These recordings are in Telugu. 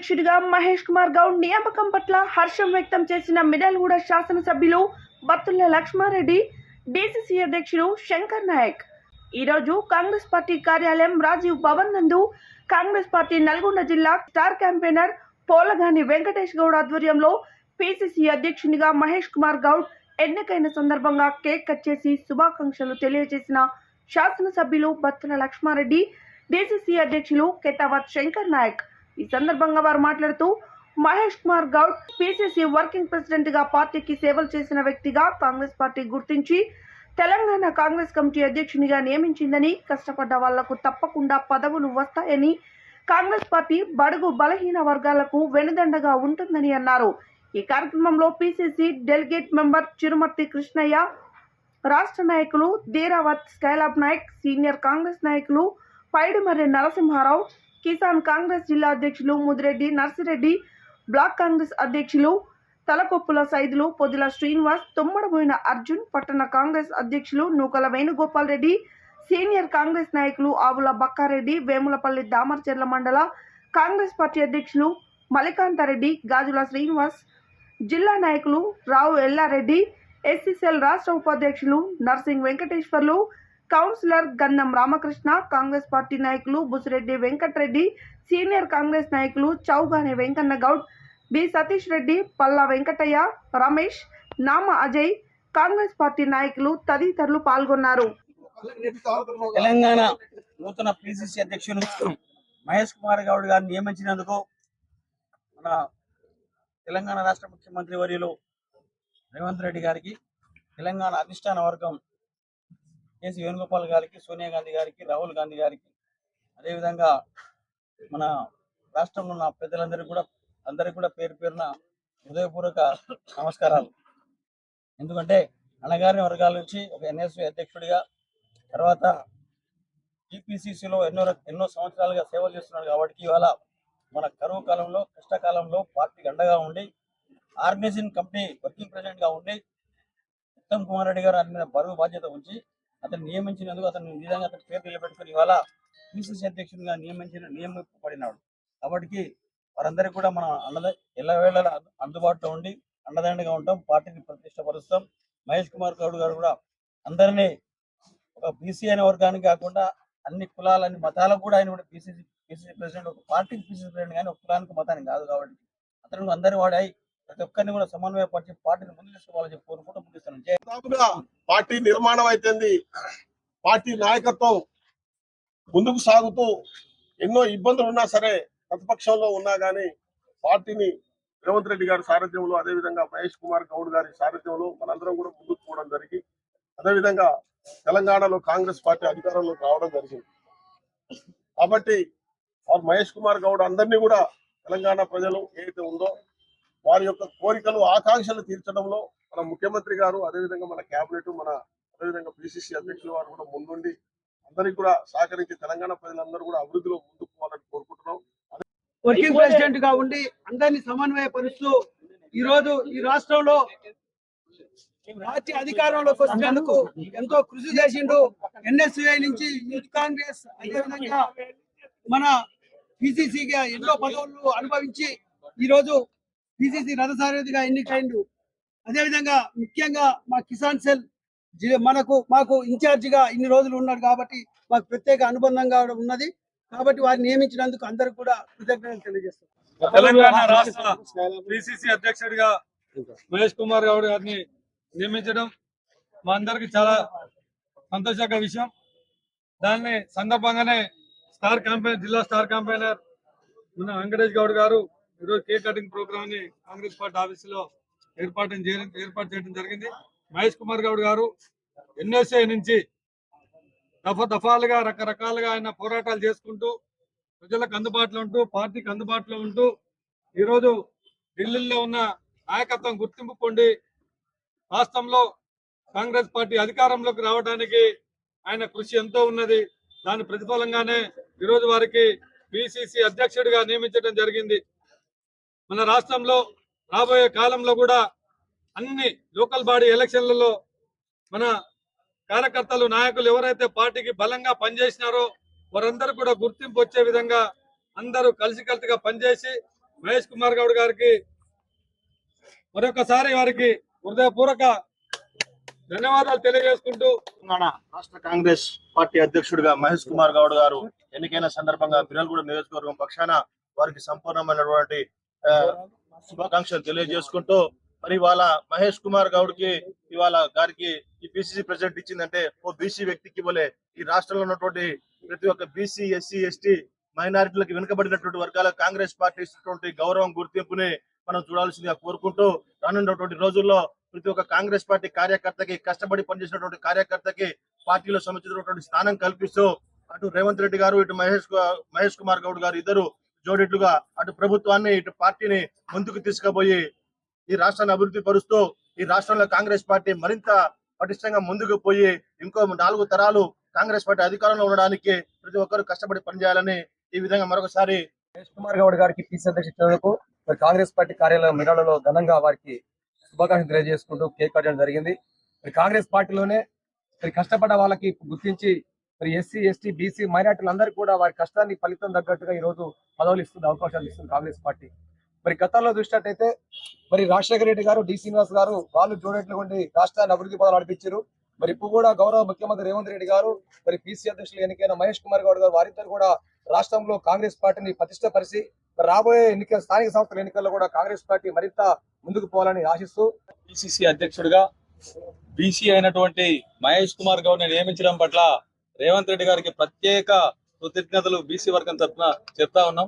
అధ్యక్షుడిగా మహేష్ కుమార్ గౌడ్ నియామకం పట్ల హర్షం వ్యక్తం చేసిన మిడల్గూడ శాసనసభ్యులు బత్తుల లక్ష్మారెడ్డి డీసీసీ అధ్యక్షుడు శంకర్ నాయక్. ఈరోజు కాంగ్రెస్ పార్టీ కార్యాలయం రాజీవ్ భవన్ నందు కాంగ్రెస్ పార్టీ నల్గొండ జిల్లా స్టార్ క్యాంపెయినర్ పోలగాని వెంకటేష్ గౌడ్ ఆధ్వర్యంలో పిసిసి అధ్యక్షునిగా మహేష్ కుమార్ గౌడ్ ఎన్నికైన సందర్భంగా కేక్ కట్ చేసి శుభాకాంక్షలు తెలియజేసిన శాసనసభ్యులు బత్తుల లక్ష్మారెడ్డి డీసీసీ అధ్యక్షులు కెటావత్ శంకర్ నాయక్. ఈ సందర్భంగా వారు మాట్లాడుతూ మహేష్ కుమార్ గౌడ్ పిసిసి వర్కింగ్ ప్రెసిడెంట్గా పార్టీకి సేవలు చేసిన వ్యక్తిగా కాంగ్రెస్ పార్టీ గుర్తించి తెలంగాణ కాంగ్రెస్ కమిటీ అధ్యక్షునిగా నియమించిందని కష్టపడ్డ వాళ్ళకు తప్పకుండా పదవులు వస్తాయని కాంగ్రెస్ పార్టీ బడుగు బలహీన వర్గాలకు వెనుదండగా ఉంటుందని అన్నారు. ఈ కార్యక్రమంలో PCC delegate member Chirumarthi Krishnaiah రాష్ట్ర నాయకులు ధీరావత్ స్కైలాబ్ నాయక్ సీనియర్ కాంగ్రెస్ నాయకులు పైడిమర్రి నరసింహారావు కిసాన్ కాంగ్రెస్ జిల్లా అధ్యక్షులు ముదిరెడ్డి నర్సిరెడ్డి బ్లాక్ కాంగ్రెస్ అధ్యక్షులు తలకొప్పుల సైదులు పొదిల శ్రీనివాస్ తొమ్మడబోయిన అర్జున్ పట్టణ కాంగ్రెస్ అధ్యక్షులు నూకల వేణుగోపాల్ రెడ్డి సీనియర్ కాంగ్రెస్ నాయకులు ఆవుల బక్కారెడ్డి వేములపల్లి దామర్చెర్ల మండల కాంగ్రెస్ పార్టీ అధ్యక్షులు మలికాంతారెడ్డి గాజుల శ్రీనివాస్ జిల్లా నాయకులు రావు ఎల్లారెడ్డి ఎస్సీసీఎల్ రాష్ట్ర ఉపాధ్యక్షులు నర్సింగ్ వెంకటేశ్వర్లు కౌన్సిలర్ గంధం రామకృష్ణ కాంగ్రెస్ పార్టీ నాయకులు బుసిరెడ్డి వెంకటరెడ్డి సీనియర్ కాంగ్రెస్ నాయకులు చౌగాని వెంకన్న గౌడ్ బి సతీష్ రెడ్డి పల్లా వెంకటయ్య రమేష్ నామ అజయ్ కాంగ్రెస్ పార్టీ నాయకులు తదితరులు పాల్గొన్నారు. తెలంగాణ నూతన పిసిసి అధ్యక్షులు మహేష్ కుమార్ గౌడ్ గారిని నియమించినందుకు మన తెలంగాణ రాష్ట్ర ముఖ్యమంత్రి వర్యులు రేవంత్ రెడ్డి గారికి తెలంగాణ అధిష్టాన వర్గం కేసీ వేణుగోపాల్ గారికి సోనియా గాంధీ గారికి రాహుల్ గాంధీ గారికి. అదేవిధంగా మన రాష్ట్రంలో ఉన్న ప్రజలందరికీ కూడా అందరికీ కూడా పేరు పేరున హృదయపూర్వక నమస్కారాలు. ఎందుకంటే అణగారిన వర్గాల నుంచి ఒక ఎన్ఎస్వి అధ్యక్షుడిగా తర్వాత టీపీసీసీలో ఎన్నో ఎన్నో సంవత్సరాలుగా సేవలు చేస్తున్నాడు కాబట్టి ఇవాళ మన కరువు కాలంలో కష్టకాలంలో పార్టీకి అండగా ఉండి ఆర్గనైజింగ్ కంపెనీ వర్కింగ్ ప్రెసిడెంట్గా ఉండి ఉత్తమ్ కుమార్ రెడ్డి గారు మీద బరువు బాధ్యత ఉంచి అతను నియమించినందుకు అతను నిజంగా అతని పేరు నిలబెట్టుకుని ఇవాళ పిసిసి అధ్యక్షునిగా నియమించిన నియమింపబడినాడు. కాబట్టి వారందరికీ కూడా మనం అన్నద ఎల్లవేళ అందుబాటులో ఉండి అండదండగా ఉంటాం పార్టీని ప్రతిష్టపరుస్తాం. మహేష్ కుమార్ గౌడ్ గారు కూడా అందరినీ ఒక బీసీ అనే వర్గానికి కాకుండా అన్ని కులాలు అన్ని మతాలకు కూడా ఆయన కూడా బీసీసీ బీసీసీ ప్రెసిడెంట్ ఒక పార్టీకి బీసీసీ ప్రెసిడెంట్ కానీ ఒక కులానికి మతానికి కాదు కాబట్టి అతను అందరి వాడాయి. ప్రతి ఒక్కరిని కూడా సమన్వయపరిచి పార్టీని ముందు తీసుకోవాలని చెప్పి కోరుకుంటూ పార్టీ నిర్మాణం అయితేంది పార్టీ నాయకత్వం ముందుకు సాగుతూ ఎన్నో ఇబ్బందులు ఉన్నా సరే ప్రతిపక్షంలో ఉన్నా గానీ పార్టీని రేవంత్ రెడ్డి గారి సారథ్యంలో అదేవిధంగా మహేష్ కుమార్ గౌడ్ గారి సారథ్యంలో మనందరం కూడా ముందుకు పోవడం జరిగి అదేవిధంగా తెలంగాణలో కాంగ్రెస్ పార్టీ అధికారంలోకి రావడం జరిగింది. కాబట్టి మహేష్ కుమార్ గౌడ్ అందరినీ కూడా తెలంగాణ ప్రజలు ఏదైతే ఉందో వారి యొక్క కోరికలు ఆకాంక్షలు తీర్చడంలో మన ముఖ్యమంత్రి గారు అదేవిధంగా మన కేబినెట్ మన అదేవిధంగా పిసిసి అధ్యక్షులు వారు కూడా ముందుండి అందరికి కూడా సహకరించి తెలంగాణ ప్రజలందరూ కూడా అభివృద్ధిలో ముందుకు పోవాలని కోరుకుంటున్నాం. వర్కింగ్ ప్రెసిడెంట్గా ఉండి అందరినీ సమన్వయపరుస్తూ ఈ రోజు ఈ రాష్ట్రంలో పార్టీ అధికారంలోకి వచ్చినందుకు ఎంతో కృషి చేసిండు ఎన్ఎస్యుఐ నుంచి యూత్ కాంగ్రెస్ అదేవిధంగా మన పిసిసిగా ఎన్నో పదవులు అనుభవించి ఈ రోజు పిసిసి రథసారథిగా ఎన్నికైండు. అదేవిధంగా ముఖ్యంగా మా కిసాన్ సెల్ మనకు మాకు ఇన్ఛార్జిగా ఇన్ని రోజులు ఉన్నాడు కాబట్టి మాకు ప్రత్యేక అనుబంధంగా ఉన్నది. కాబట్టి వారిని నియమించినందుకు అందరికి కూడా కృతజ్ఞతలు తెలియజేస్తాం తెలంగాణ రాష్ట్ర పిసిసి అధ్యక్షుడిగా మహేష్ కుమార్ గౌడ్ గారిని నియమించడం మా అందరికి చాలా సంతోషక విషయం. దాన్ని సందర్భంగానే స్టార్ క్యాంపెయిన్ జిల్లా స్టార్ క్యాంపెయినర్ మన వెంకటేష్ గౌడ్ గారు ఈరోజు కేక్ కటింగ్ ప్రోగ్రామ్ని కాంగ్రెస్ పార్టీ ఆఫీస్లో ఏర్పాటు ఏర్పాటు చేయడం జరిగింది. మహేష్ కుమార్ గౌడ్ గారు ఎన్ఎస్ఏ నుంచి దఫా దఫాలుగా రకరకాలుగా ఆయన పోరాటాలు చేసుకుంటూ ప్రజలకు అందుబాటులో ఉంటూ పార్టీకి అందుబాటులో ఉంటూ ఈరోజు ఢిల్లీలో ఉన్న నాయకత్వం గుర్తింపు పొంది రాష్ట్రంలో కాంగ్రెస్ పార్టీ అధికారంలోకి రావడానికి ఆయన కృషి ఎంతో ఉన్నది. దాని ప్రతిఫలంగానే ఈరోజు వారికి పిసిసి అధ్యక్షుడిగా నియమించడం జరిగింది. మన రాష్ట్రంలో రాబోయే కాలంలో కూడా అన్ని లోకల్ బాడీ ఎలక్షన్లలో మన కార్యకర్తలు నాయకులు ఎవరైతే పార్టీకి బలంగా పనిచేసినారో వారందరూ కూడా గుర్తింపు వచ్చే విధంగా అందరూ కలిసికలిసిగా పనిచేసి మహేష్ కుమార్ గౌడ్ గారికి మరొకసారి వారికి హృదయపూర్వక ధన్యవాదాలు తెలియజేసుకుంటూ తెలంగాణ రాష్ట్ర కాంగ్రెస్ పార్టీ అధ్యక్షుడిగా మహేష్ కుమార్ గౌడ్ గారు ఎన్నికైన సందర్భంగా బిరల్గూడ నియోజకవర్గం పక్షాన వారికి సంపూర్ణమైనటువంటి శుభాకాంక్షలు తెలియజేసుకుంటూ మరి ఇవాళ మహేష్ కుమార్ గౌడ్కి ఇవాళ గారికి ఈ బీసీసీ ప్రెసిడెంట్ ఇచ్చిందంటే ఓ బీసీ వ్యక్తికి ఇవ్వలే. ఈ రాష్ట్రంలో ఉన్నటువంటి ప్రతి ఒక్క బీసీ ఎస్సీ ఎస్టీ మైనారిటీలకు వెనుకబడినటువంటి వర్గాలకు కాంగ్రెస్ పార్టీ ఇస్తున్నటువంటి గౌరవం గుర్తింపుని మనం చూడాల్సిందిగా కోరుకుంటూ రానున్నటువంటి రోజుల్లో ప్రతి ఒక్క కాంగ్రెస్ పార్టీ కార్యకర్తకి కష్టపడి పనిచేసినటువంటి కార్యకర్తకి పార్టీలో సముచితమైనటువంటి స్థానం కల్పిస్తూ అటు రేవంత్ రెడ్డి గారు ఇటు మహేష్ మహేష్ కుమార్ గౌడ్ గారు ఇద్దరు జోడెట్లుగా అటు ప్రభుత్వాన్ని ఇటు పార్టీని ముందుకు తీసుకుపోయి ఈ రాష్ట్రాన్ని అభివృద్ధి పరుస్తూ ఈ రాష్ట్రంలో కాంగ్రెస్ పార్టీ మరింత పటిష్టంగా ముందుకు పోయి ఇంకో నాలుగు తరాలు కాంగ్రెస్ పార్టీ అధికారంలో ఉండడానికి ప్రతి ఒక్కరు కష్టపడి పనిచేయాలని ఈ విధంగా మరొకసారి కుమార్ గౌడ్ గారికి పీసీ అధ్యక్ష కాంగ్రెస్ పార్టీ కార్యాలయం మిరాలలో ఘనంగా వారికి శుభాకాంక్షలు తెలియజేసుకుంటూ కేక్ కట్టడం జరిగింది. మరి కాంగ్రెస్ పార్టీలోనే మరి కష్టపడ్డ వాళ్ళకి గుర్తించి మరి ఎస్సీ ఎస్టీ బీసీ మైనార్టీలందరికీ కూడా వారి కష్టాన్ని ఫలితం తగ్గట్టుగా ఈ రోజు పదవులు ఇస్తుంది అవకాశాలు ఇస్తుంది కాంగ్రెస్ పార్టీ. మరి గతంలో చూసినట్టయితే మరి రాజశేఖర రెడ్డి గారు డి శ్రీనివాస్ గారు వాళ్ళు జోడెట్లు ఉండి రాష్ట్రాన్ని అభివృద్ధి పదాలు నడిపించారు. మరి ఇప్పుడు కూడా గౌరవ ముఖ్యమంత్రి రేవంత్ రెడ్డి గారు మరి పీసీ అధ్యక్షులు ఎన్నికైన మహేష్ కుమార్ గౌడ్ గారు వారిద్దరు కూడా రాష్ట్రంలో కాంగ్రెస్ పార్టీని ప్రతిష్టపరిచి మరి రాబోయే ఎన్నికల స్థానిక సంస్థల ఎన్నికల్లో కూడా కాంగ్రెస్ పార్టీ మరింత ముందుకు పోవాలని ఆశిస్తూ పిసిసి అధ్యక్షుడిగా బీసీ అయినటువంటి మహేష్ కుమార్ గౌడ్ నియమించడం పట్ల రేవంత్ రెడ్డి గారికి ప్రత్యేక కృతజ్ఞతలు బీసీ వర్గం తరఫున చెప్తా ఉన్నాం.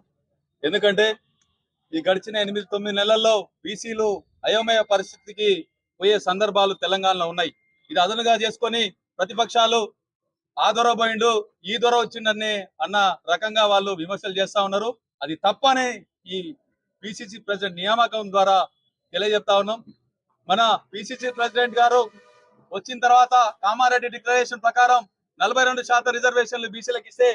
ఎందుకంటే ఈ గడిచిన ఎనిమిది తొమ్మిది నెలల్లో బీసీలు అయోమయ పరిస్థితికి పోయే సందర్భాలు తెలంగాణలో ఉన్నాయి. ఇది అదనుగా చేసుకొని ప్రతిపక్షాలు ఆ దొర పోయిండు ఈ దొర వచ్చిండని అన్న రకంగా వాళ్ళు విమర్శలు చేస్తా ఉన్నారు. అది తప్పనే ఈ పిసిసి ప్రెసిడెంట్ నియామకం ద్వారా తెలియజెప్తా ఉన్నాం. మన పిసిసి ప్రెసిడెంట్ గారు వచ్చిన తర్వాత కామారెడ్డి డిక్లరేషన్ ప్రకారం నలభై రెండు శాతం రిజర్వేషన్లు బీసీలకు ఇస్తే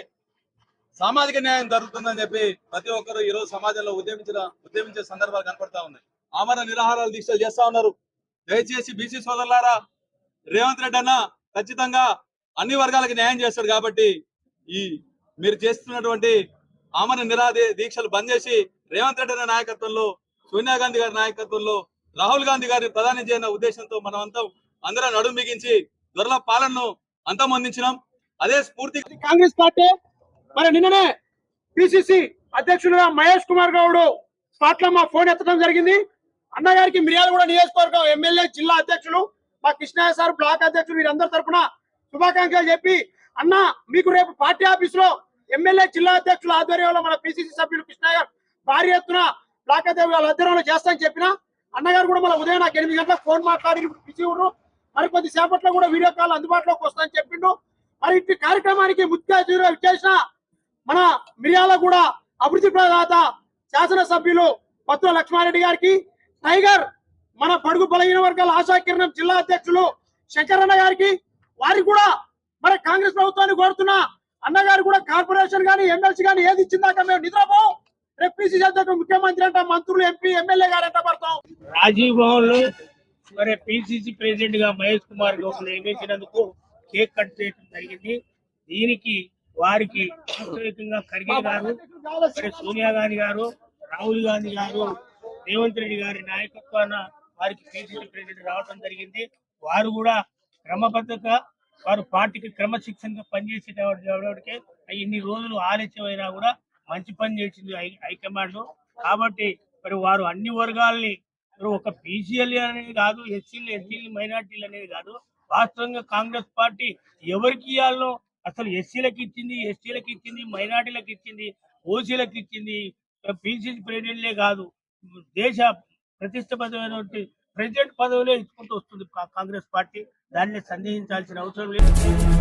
సామాజిక న్యాయం జరుగుతుందని చెప్పి ప్రతి ఒక్కరు ఈ రోజు సమాజంలో ఉద్యమించిన ఉద్యమించే సందర్భాలు కనపడతా ఉన్నాయి. ఆమరణ నిరాహారాలు దీక్షలు చేస్తా ఉన్నారు. దయచేసి బీసీ సోదరులారా రేవంత్ రెడ్డి అన్న ఖచ్చితంగా అన్ని వర్గాలకు న్యాయం చేస్తాడు కాబట్టి ఈ మీరు చేస్తున్నటువంటి ఆమరణ నిరాదే దీక్షలు బంద్ చేసి రేవంత్ రెడ్డి అన్న నాయకత్వంలో సోనియా గాంధీ గారి నాయకత్వంలో రాహుల్ గాంధీ గారిని ప్రధాని చేయన ఉద్దేశంతో మనమంతా అందరం నడుం బిగించి దొరల పాలనను అంతమొందించినాం అదే స్ఫూర్తి కాంగ్రెస్ పార్టీ. మరి నిన్ననే పిసిసి అధ్యక్షుడుగా మహేష్ కుమార్ గౌడ్ స్పాట్లో మా ఫోన్ ఎత్తడం జరిగింది. అన్నగారికి మిర్యాలగూడ నియోజకవర్గం ఎమ్మెల్యే జిల్లా అధ్యక్షులు మా కృష్ణయ్య సార్ బ్లాక్ అధ్యక్షులు వీరందరి తరఫున శుభాకాంక్షలు చెప్పి అన్న మీకు రేపు పార్టీ ఆఫీస్లో ఎమ్మెల్యే జిల్లా అధ్యక్షుల ఆధ్వర్యంలో మన పిసిసి సభ్యులు కృష్ణయ్య భారీ ఎత్తున బ్లాక్ అధ్యక్షుల వాళ్ళ ఆధ్వర్యంలో చేస్తానని చెప్పిన అన్నగారు కూడా మన ఉదయం నాకు ఎనిమిది గంటలకు ఫోన్ మాట్లాడి బిజీ ఉన్నారు. మరి కొద్దిసేపట్లో కూడా వీడియో కాల్ అందుబాటులోకి వస్తుందని చెప్పిండు. మరి ఇట్టి కార్యక్రమానికి ముఖ్య అతిథిగా ఇచ్చేసిన మన మిర్యాలగూడ అభివృద్ధి ప్రదాత శాసనసభ్యులు పత్ర లక్ష్మారెడ్డి గారికి టైగర్ మన పడుగు బలహీన వర్గాల ఆశాకిరణం జిల్లా అధ్యక్షులు శంకరన్న గారికి వారికి కూడా మరి కాంగ్రెస్ ప్రభుత్వాన్ని కోరుతున్నా అన్నగారు కూడా కార్పొరేషన్ గాని ఎమ్మెల్సీ కానీ ఏది ఇచ్చిందాక మేము నిద్రపో. రేపు పిసిసి అధ్యక్షుడు ముఖ్యమంత్రి అంట మంత్రులు ఎంపీ ఎమ్మెల్యే గారు అంట పడతాం. రాజీవ్ భవన్ మరి పిసిసి ప్రెసిడెంట్గా మహేష్ కుమార్ గౌడ్ నియమించినందుకు కేక్ కట్ చేయడం జరిగింది. దీనికి వారికి ప్రత్యేకంగా ఖర్గే గారు మరి సోనియా గాంధీ గారు రాహుల్ గాంధీ గారు రేవంత్ రెడ్డి గారి నాయకత్వాన వారికి పిసిసి ప్రెసిడెంట్ రావడం జరిగింది. వారు కూడా క్రమబద్ధత వారు పార్టీకి క్రమశిక్షణగా పనిచేసేటప్పటికే ఇన్ని రోజులు ఆలస్యమైనా కూడా మంచి పని చేసింది హై- హైకమాండ్ కాబట్టి మరి వారు అన్ని వర్గాల్ని ఒక పీసీఎల్ అనేది కాదు ఎస్సీలు ఎస్సీలు మైనార్టీలు అనేది కాదు. వాస్తవంగా కాంగ్రెస్ పార్టీ ఎవరికి ఇవ్వాలనో అసలు ఎస్సీలకు ఇచ్చింది ఎస్టీలకు ఇచ్చింది మైనార్టీలకు ఇచ్చింది ఓసీలకు ఇచ్చింది పీసీసీ ప్రెసిడెంట్లే కాదు. దేశ ప్రతిష్టపరమైనటువంటి ప్రెసిడెంట్ పదవిలో ఇచ్చుకుంటూ వస్తుంది కా- కాంగ్రెస్ పార్టీ. దాన్ని సందేహించాల్సిన అవసరం లేదు.